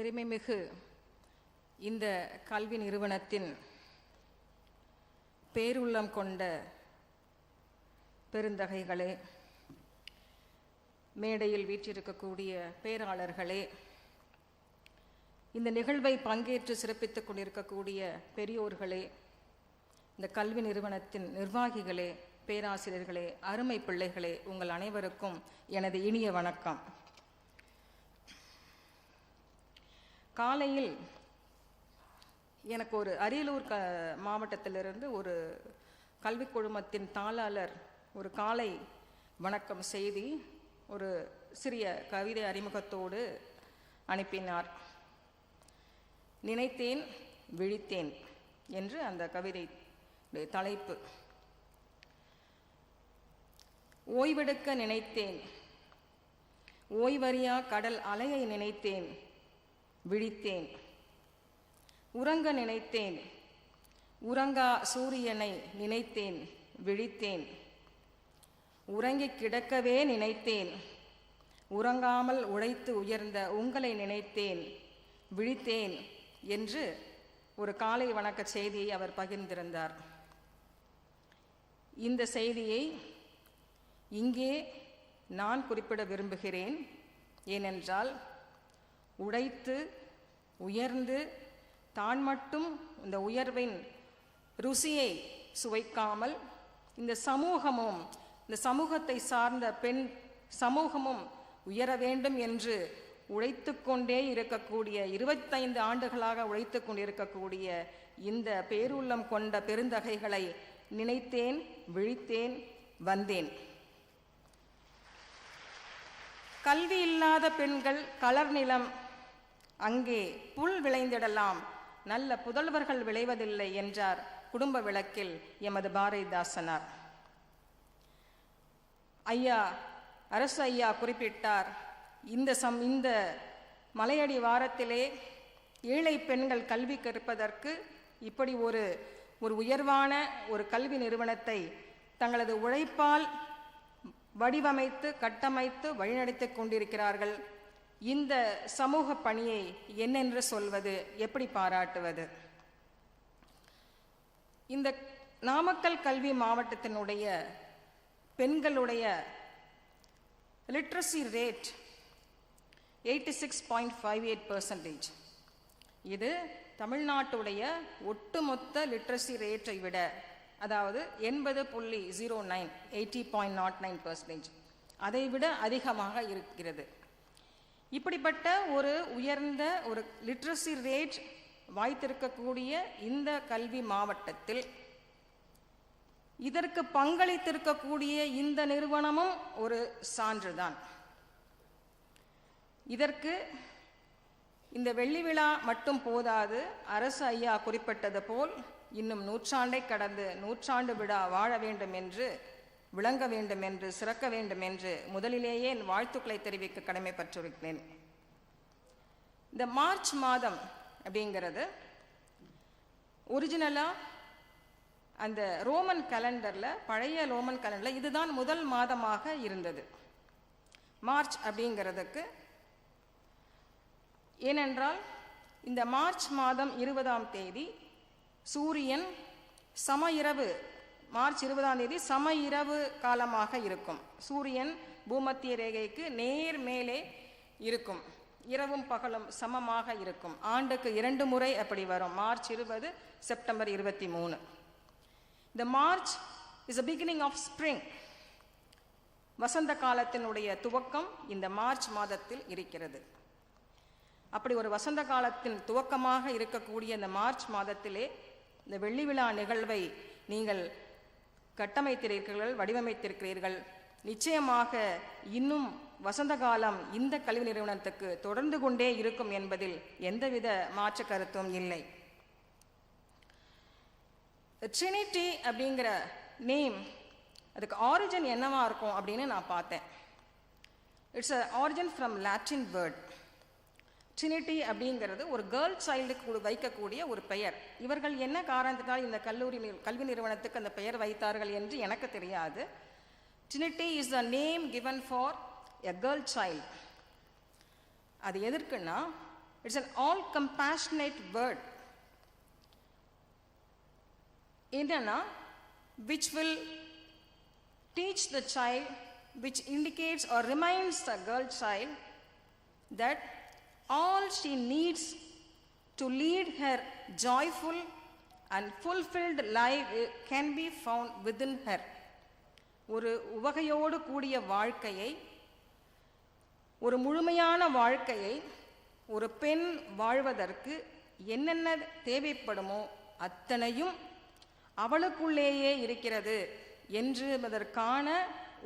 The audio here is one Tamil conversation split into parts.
பெருமைமிகு இந்த கல்வி நிறுவனத்தின் பேருள்ளம் கொண்ட பெருந்தகைகளே மேடையில் வீற்றிருக்கக்கூடிய பேராளர்களே இந்த நிகழ்வை பங்கேற்று சிறப்பித்துக் கொண்டிருக்கக்கூடிய பெரியோர்களே இந்த கல்வி நிறுவனத்தின் நிர்வாகிகளே பேராசிரியர்களே அருமை பிள்ளைகளே உங்கள் அனைவருக்கும் எனது இனிய வணக்கம். காலையில் எனக்கு ஒரு அரியலூர் க மாவட்டத்திலிருந்து ஒரு கல்வி குழுமத்தின் தாளாளர் ஒரு காலை வணக்கம் செய்தி ஒரு சிறிய கவிதை அறிமுகத்தோடு அனுப்பினார். நினைத்தேன் விழித்தேன் என்று அந்த கவிதை தலைப்பு. ஓய்வெடுக்க நினைத்தேன் ஓய்வறியா கடல் அலையை நினைத்தேன் விழித்தேன். உறங்க நினைத்தேன். உறங்கா சூரியனை நினைத்தேன். விழித்தேன். உறங்கி கிடக்கவே நினைத்தேன். உறங்காமல் உழைத்து உயர்ந்த உங்களை நினைத்தேன். விழித்தேன் என்று ஒரு காலை வணக்க செய்தியை அவர் பகிர்ந்திருந்தார். இந்த செய்தியை இங்கே நான் குறிப்பிட விரும்புகிறேன். ஏனென்றால் உடைத்து உயர்ந்து தான் மட்டும் இந்த உயர்வின் ருசியை சுவைக்காமல் இந்த சமூகமும் இந்த சமூகத்தை சார்ந்த பெண் சமூகமும் உயர வேண்டும் என்று உழைத்து கொண்டே இருக்கக்கூடிய இருபத்தைந்து ஆண்டுகளாக உழைத்து கொண்டிருக்கக்கூடிய இந்த பேருள்ளம் கொண்ட பெருந்தகைகளை நினைத்தேன் விழித்தேன் வந்தேன். கல்வி இல்லாத பெண்கள் கலர் நிலம் அங்கே புல் விளைந்திடலாம். நல்ல புதல்வர்கள் விளைவதில்லை என்றார் குடும்ப விளக்கில் எமது பாரதிதாசனார். ஐயா அரசு ஐயா குறிப்பிட்டார் இந்த சம் இந்த மலையடி வாரத்திலே ஏழை பெண்கள் கல்வி கற்பதற்கு இப்படி ஒரு ஒரு உயர்வான ஒரு கல்வி நிறுவனத்தை தங்களது உழைப்பால் வடிவமைத்து கட்டமைத்து வழிநடத்தி கொண்டிருக்கிறார்கள். இந்த சமூக பணியை என்னென்று சொல்வது எப்படி பாராட்டுவது? இந்த நாமக்கல் கல்வி மாவட்டத்தினுடைய பெண்களுடைய literacy rate eighty six point five eight percentage இது தமிழ்நாட்டுடைய ஒட்டுமொத்த லிட்ரஸி ரேட்டை விட அதாவது எண்பது புள்ளி zero nine eighty point nought nine percentage அதை விட அதிகமாக இருக்கிறது. இப்படிப்பட்ட ஒரு உயர்ந்த ஒரு லிட்ரஸி ரேட் வாய்த்திருக்கக்கூடிய இந்த கல்வி மாவட்டத்தில் இதற்கு பங்களித்திருக்கக்கூடிய இந்த நிறுவனமும் ஒரு சான்றுதான். இதற்கு இந்த வெள்ளி விழா மட்டும் போதாது அரசு ஐயா குறிப்பிட்டது போல் இன்னும் நூற்றாண்டை கடந்து நூற்றாண்டு விழா வாழ வேண்டும் என்று விளங்க வேண்டும் என்று சிறக்க வேண்டும் என்று முதலிலேயே என் வாழ்த்துக்களை தெரிவிக்க கடமைப்பட்டிருக்கிறேன். இந்த மார்ச் மாதம் அப்படிங்கிறது ஒரிஜினலாக அந்த ரோமன் கலண்டரில் பழைய ரோமன் கலண்டரில் இதுதான் முதல் மாதமாக இருந்தது. மார்ச் அப்படிங்கிறதுக்கு ஏனென்றால் இந்த மார்ச் மாதம் இருபதாம் தேதி சூரியன் சம இரவு மார்ச் இருபதாம் தேதி சம இரவு காலமாக இருக்கும். சூரியன் பூமத்திய ரேகைக்கு நேர் மேலே இருக்கும். இரவும் பகலும் சமமாக இருக்கும். ஆண்டுக்கு இரண்டு முறை அப்படி வரும். மார்ச் இருபது செப்டம்பர் இருபத்தி மூணு. இந்த March is a beginning of spring வசந்த காலத்தினுடைய துவக்கம் இந்த மார்ச் மாதத்தில் இருக்கிறது. அப்படி ஒரு வசந்த காலத்தின் துவக்கமாக இருக்கக்கூடிய இந்த மார்ச் மாதத்திலே இந்த வெள்ளி விழா நிகழ்வை நீங்கள் கட்டமைத்திருக்கிறீர்கள் வடிவமைத்திருக்கிறீர்கள். நிச்சயமாக இன்னும் வசந்த காலம் இந்த கல்வி நிறுவனத்துக்கு தொடர்ந்து கொண்டே இருக்கும் என்பதில் எந்தவித மாற்று கருத்தும் இல்லை. ட்ரினிட்டி அப்படிங்கிற நேம் அதுக்கு ஆரிஜின் என்னவா இருக்கும் அப்படின்னு நான் பார்த்தேன். It's a origin from Latin word Trinity அப்படிங்கிறது ஒரு கேர்ள் சைல்டுக்கு வைக்கக்கூடிய ஒரு பெயர். இவர்கள் என்ன காரணத்தினால் இந்த கல்லூரி கல்வி நிறுவனத்துக்கு அந்த பெயர் வைத்தார்கள் என்று எனக்கு தெரியாது. Trinity is the name given for a girl child அது எதற்குன்னா it's an all compassionate word என்னன்னா which will teach the child which indicates or reminds the girl child that all she needs to lead her joyful and fulfilled life eh, can be found within her. ஒரு உவகையோடு கூடிய வாழ்க்கையை ஒரு முழுமையான வாழ்க்கையை ஒரு பெண் வாழ்வதற்கு என்னென்ன தேவைப்படுமோ அத்தனையும் அவளுக்குள்ளேயே இருக்கிறது என்று என்பதற்கான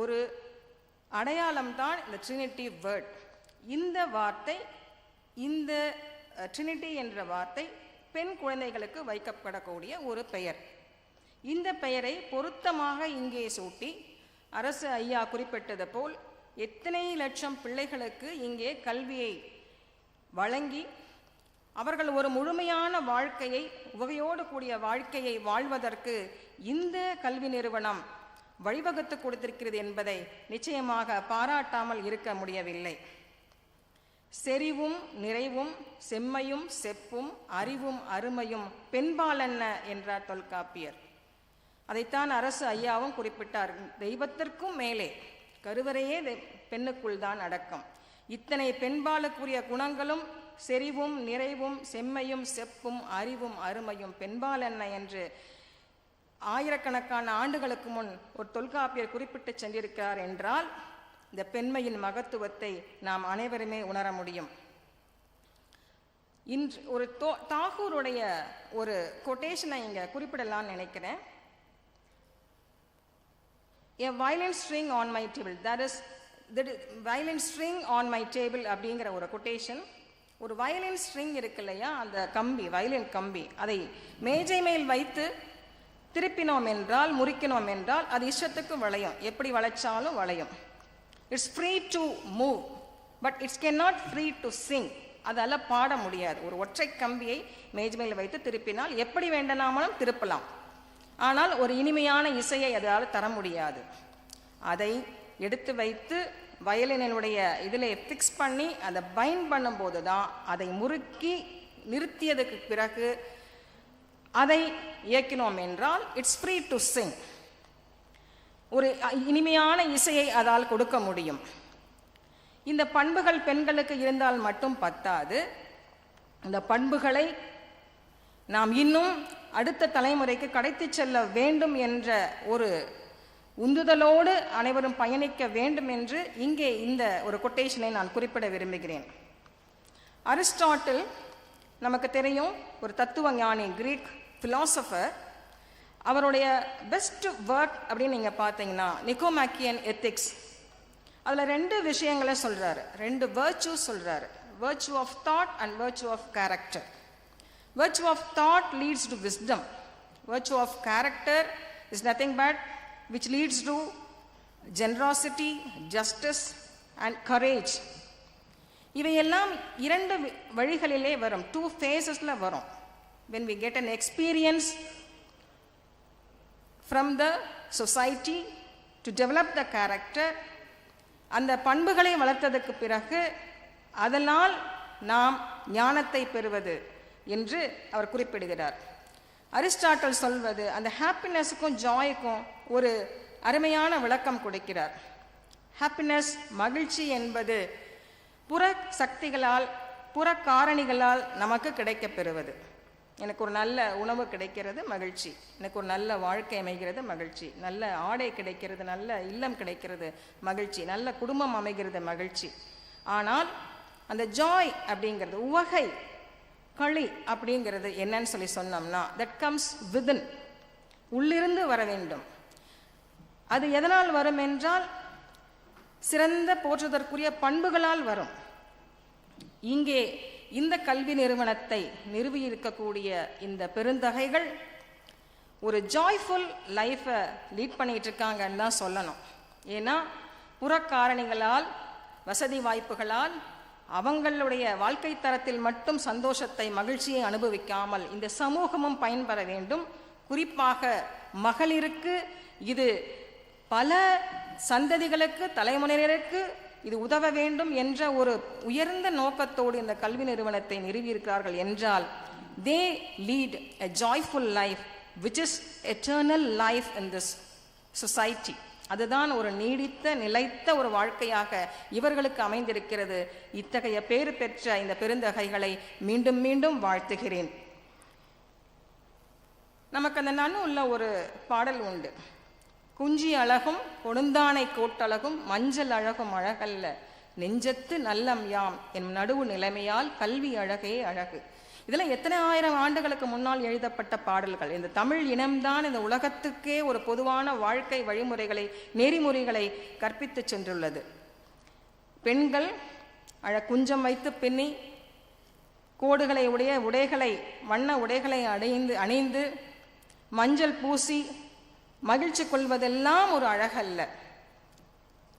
ஒரு அடையாளம்தான் இந்த ட்ரினிட்டி வேர்ட் இந்த வார்த்தை ட்ரினிட்டி என்ற வார்த்தை பெண் குழந்தைகளுக்கு வைக்கப்படக்கூடிய ஒரு பெயர். இந்த பெயரை பொருத்தமாக இங்கே சூட்டி அரசு ஐயா குறிப்பிட்டது போல் எத்தனை லட்சம் பிள்ளைகளுக்கு இங்கே கல்வியை வழங்கி அவர்கள் ஒரு முழுமையான வாழ்க்கையை உவகையோடு கூடிய வாழ்க்கையை வாழ்வதற்கு இந்த கல்வி நிறுவனம் வழிவகுத்து கொடுத்திருக்கிறது என்பதை நிச்சயமாக பாராட்டாமல் இருக்க முடியவில்லை. செறிவும் நிறைவும் செம்மையும் செப்பும் அறிவும் அருமையும் பெண்பாலென்ன என்றார் தொல்காப்பியர். அதைத்தான் அரசு ஐயாவும் குறிப்பிட்டார். தெய்வத்திற்கும் மேலே கருவறையே பெண்ணுக்குள் தான் அடக்கம். இத்தனை பெண்பாலுக்குரிய குணங்களும் செறிவும் நிறைவும் செம்மையும் செப்பும் அறிவும் அருமையும் பெண்பாலென்ன என்று ஆயிரக்கணக்கான ஆண்டுகளுக்கு முன் ஒரு தொல்காப்பியர் குறிப்பிட்டு சென்றிருக்கிறார் என்றால் இந்த பெண்மையின் மகத்துவத்தை நாம் அனைவருமே உணர முடியும். இன்று ஒரு தோ தாகூருடைய ஒரு கொட்டேஷனை இங்கே குறிப்பிடலாம்னு நினைக்கிறேன். A violin string on my table that is it is string on my table அப்படிங்கிற ஒரு கொட்டேஷன் ஒரு வயலின் ஸ்ட்ரிங் இருக்கு இல்லையா? அந்த கம்பி வயலின் கம்பி. அதை மேஜை மேல் வைத்து திருப்பினோம் என்றால் முறிக்கினோம் என்றால் அது இஷ்டத்துக்கு வளையும். எப்படி வளைச்சாலும் வளையும். It's free to move but it's can not free to sing அதால் பாட முடியாது. ஒரு ஒற்றை கம்பியை மேஜ் மேல் வைத்து திருப்பினால் எப்படி வேண்டுமானாலும் திருப்பலாம். ஆனால் ஒரு இனிமையான இசையை அதால் தர முடியாது. அதை எடுத்து வைத்து வயலினுடைய இதில் ஃபிக்ஸ் பண்ணி அதை பைண்ட் பண்ணும்போது தான் அதை முறுக்கி நிறுத்தியதுக்கு பிறகு அதை இயக்கினோம் என்றால் இட்ஸ் ஃப்ரீ டு சிங் ஒரு இனிமையான இசையை அதால் கொடுக்க முடியும். இந்த பண்புகள் பெண்களுக்கு இருந்தால் மட்டும் பத்தாது. இந்த பண்புகளை நாம் இன்னும் அடுத்த தலைமுறைக்கு கடத்திச் செல்ல வேண்டும் என்ற ஒரு உந்துதலோடு அனைவரும் பயணிக்க வேண்டும் என்று இங்கே இந்த ஒரு கொட்டேஷனை நான் குறிப்பிட விரும்புகிறேன். அரிஸ்டாட்டில் நமக்கு தெரியும் ஒரு தத்துவ ஞானி கிரீக் ஃபிலாசபர் அவருடைய பெஸ்ட் ஒர்க் அப்படின்னு நீங்கள் பார்த்தீங்கன்னா நிக்கோமேக்கியன் எத்திக்ஸ் அதில் ரெண்டு விஷயங்களை சொல்கிறாரு ரெண்டு வேர்ச்சூஸ் சொல்கிறாரு virtue of thought and virtue of character virtue of thought leads to wisdom virtue of character is nothing but which leads to generosity justice and courage இவையெல்லாம் இரண்டு வழிகளிலே வரும். டூ ஃபேஸஸில் வரும். When we get an experience from the society to develop the character அந்த பண்புகளை வளர்த்ததுக்கு பிறகு அதனால் நாம் ஞானத்தை பெறுவது என்று அவர் குறிப்பிடுகிறார். அரிஸ்டாட்டல் சொல்வது அந்த ஹாப்பினஸுக்கும் ஜாய்க்கும் ஒரு அருமையான விளக்கம் கொடுக்கிறார். ஹாப்பினஸ் மகிழ்ச்சி என்பது புற சக்திகளால் புற காரணிகளால் நமக்கு கிடைக்கப்பெறுவது எனக்கு ஒரு நல்ல உணவு கிடைக்கிறது மகிழ்ச்சி. எனக்கு ஒரு நல்ல வாழ்க்கை அமைகிறது மகிழ்ச்சி. நல்ல ஆடை கிடைக்கிறது நல்ல இல்லம் கிடைக்கிறது மகிழ்ச்சி. நல்ல குடும்பம் அமைகிறது மகிழ்ச்சி. ஆனால் அந்த ஜாய் அப்படிங்கிறது உவகை களி அப்படிங்கிறது என்னன்னு சொல்லி சொன்னோம்னா தட் கம்ஸ் விதன் உள்ளிருந்து வர வேண்டும். அது எதனால் வரும் என்றால் சிறந்த போற்றுதற்குரிய பண்புகளால் வரும். இங்கே இந்த கல்வி நிறுவனத்தை நிறுவி இருக்கக்கூடிய இந்த பெருந்தகைகள் ஒரு ஜாய்ஃபுல் லைஃப்பை லீட் பண்ணிட்டு இருக்காங்கன்னு தான் சொல்லணும். ஏன்னா புறக்காரணிகளால் வசதி வாய்ப்புகளால் அவங்களுடைய வாழ்க்கை தரத்தில் மட்டும் சந்தோஷத்தை மகிழ்ச்சியை அனுபவிக்காமல் இந்த சமூகமும் பயன்பெற வேண்டும். குறிப்பாக மகளிருக்கு இது பல சந்ததிகளுக்கு தலைமுறையினருக்கு இது உதவ வேண்டும் என்ற ஒரு உயர்ந்த நோக்கத்தோடு இந்த கல்வி நிறுவனத்தை நிறுவியிருக்கிறார்கள் என்றால் they lead a joyful life which is eternal life in this society அதுதான் ஒரு நீடித்த நிலைத்த ஒரு வாழ்க்கையாக இவர்களுக்கு அமைந்திருக்கிறது. இத்தகைய பேறு பெற்ற இந்த பெருந்தகைகளை மீண்டும் மீண்டும் வாழ்த்துகிறேன். நமக்கு அந்த நன்னூல்ல ஒரு பாடல் உண்டு. குஞ்சி அழகும் கொடுந்தானை கோட்டழகும் மஞ்சள் அழகும் அழகல்ல. நெஞ்சத்து நல்லம் யாம் என் நடுவு நிலைமையால் கல்வி அழகே அழகு. இதெல்லாம் எத்தனை ஆயிரம் ஆண்டுகளுக்கு முன்னால் எழுதப்பட்ட பாடல்கள். இந்த தமிழ் இனம்தான் இந்த உலகத்துக்கே ஒரு பொதுவான வாழ்க்கை வழிமுறைகளை நெறிமுறைகளை கற்பித்துச் சென்றுள்ளது. பெண்கள் அழ குஞ்சம் வைத்து பின்னி கோடுகளை உடைய உடைகளை வண்ண உடைகளை அடைந்து அணிந்து மஞ்சள் பூசி மகிழ்ச்சி கொள்வதெல்லாம் ஒரு அழகல்ல.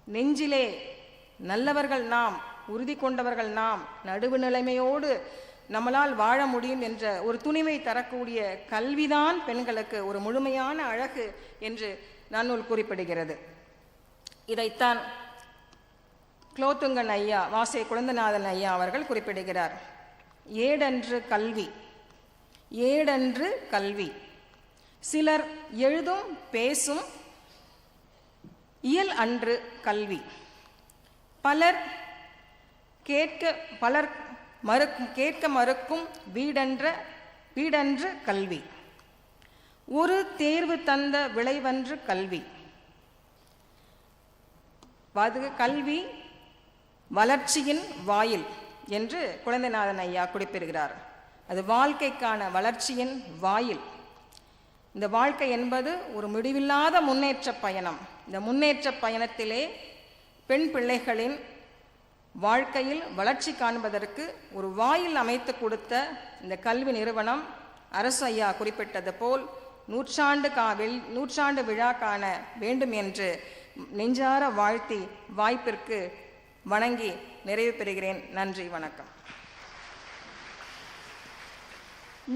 நெஞ்சிலே நல்லவர்கள் நாம் உறுதி கொண்டவர்கள் நாம் நடுவு நிலைமையோடு நம்மளால் வாழ முடியும் என்ற ஒரு துணிவை தரக்கூடிய கல்விதான் பெண்களுக்கு ஒரு முழுமையான அழகு என்று நன்னூல் குறிப்பிடுகிறது. இதைத்தான் குலோத்துங்கன் ஐயா வாசை குழந்தநாதன் ஐயா அவர்கள் குறிப்பிடுகிறார். ஏடன்று கல்வி ஏடன்று கல்வி. சிலர் எழுதும் பேசும் இயல் அன்று கல்வி. பலர் கேட்க பலர் மறுக்கும் கேட்க மறுக்கும் வீடன்ற வீடன்று கல்வி. ஒரு தேர்வு தந்த விளைவன்று கல்வி. அது கல்வி வளர்ச்சியின் வாயில் என்று குழந்தைநாதன் ஐயா குறிப்பிடுகிறார். அது வாழ்க்கைக்கான வளர்ச்சியின் வாயில். இந்த வாழ்க்கை என்பது ஒரு முடிவில்லாத முன்னேற்ற பயணம். இந்த முன்னேற்ற பயணத்திலே பெண் பிள்ளைகளின் வாழ்க்கையில் வளர்ச்சி காண்பதற்கு ஒரு வாயில் அமைத்து கொடுத்த இந்த கல்வி நிறுவனம் அரசு ஐயா குறிப்பிட்டது போல் நூற்றாண்டு கா வெள் நூற்றாண்டு விழா காண வேண்டும் என்று நெஞ்சார வாழ்த்தி வாய்ப்பிற்கு வணங்கி நிறைவு பெறுகிறேன். நன்றி வணக்கம்.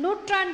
நூற்றாண்டு